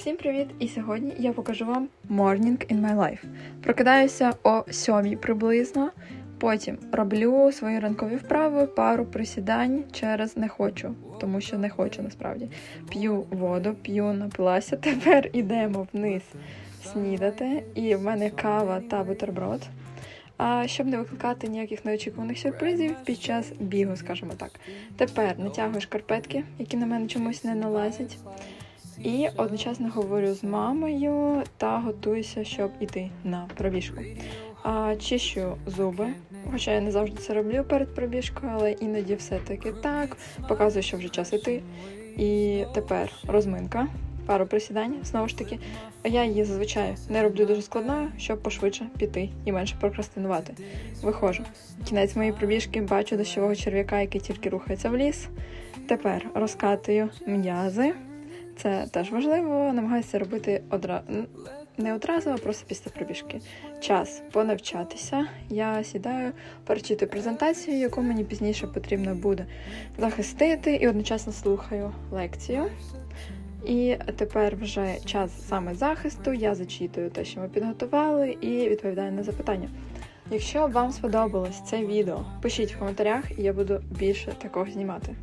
Всім привіт! І сьогодні я покажу вам Morning in my life. Прокидаюся о сьомій приблизно. Потім роблю свої ранкові вправи, пару присідань через не хочу, тому що не хочу насправді. П'ю воду, п'ю, напилася. Тепер ідемо вниз снідати. І в мене кава та бутерброд. А щоб не викликати ніяких неочікуваних сюрпризів під час бігу, скажімо так. Тепер натягую шкарпетки, які на мене чомусь не налазять. І одночасно говорю з мамою та готуюся, щоб іти на пробіжку. А, чищу зуби, хоча я не завжди це роблю перед пробіжкою, але іноді все-таки так. Показую, що вже час іти. І тепер розминка, пару присідань. Знову ж таки, я її зазвичай не роблю дуже складною, щоб пошвидше піти і менше прокрастинувати. Виходжу. Кінець моєї пробіжки бачу дощового черв'яка, який тільки рухається в ліс. Тепер розкатую м'язи. Це теж важливо, намагаюся робити одра... не одразу, а просто після пробіжки. Час понавчатися. Я сідаю перечити презентацію, яку мені пізніше потрібно буде захистити, і одночасно слухаю лекцію. І тепер вже час саме захисту. Я зачитую те, що ми підготували, і відповідаю на запитання. Якщо вам сподобалось це відео, пишіть в коментарях, і я буду більше такого знімати.